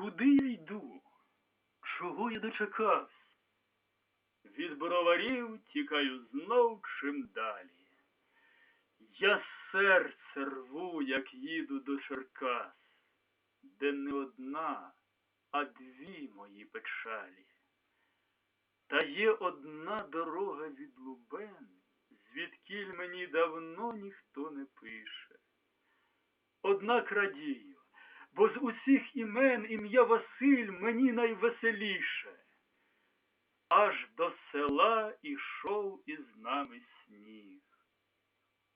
Куди я йду? Чого я дочекався? Від броварів тікаю знов чим далі. Я серце рву, як їду до Черкас, де не одна, а дві мої печалі. Та є одна дорога від Лубен, звідкіль мені давно ніхто не пише. Однак радію, бо з усіх імен ім'я Василь мені найвеселіше. Аж до села ішов із нами сніг.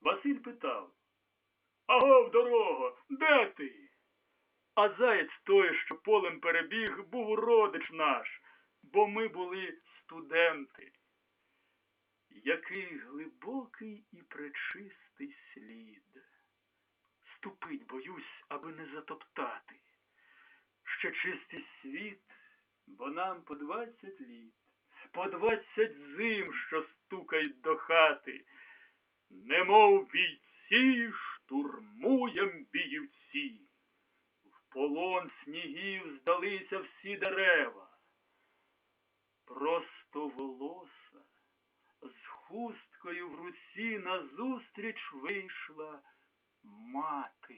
Василь питав Агов, дорого, де ти? А заєць той, що полем перебіг, був родич наш, бо ми були студенти. Який глибокий і пречистий. Ступить, боюсь, аби не затоптати. Ще чистий світ, бо нам по двадцять літ, по двадцять зим, що стукають до хати. Немов бійці штурмуєм біївці. В полон снігів здалися всі дерева. Просто волоса з хусткою в руці назустріч вийшла мати.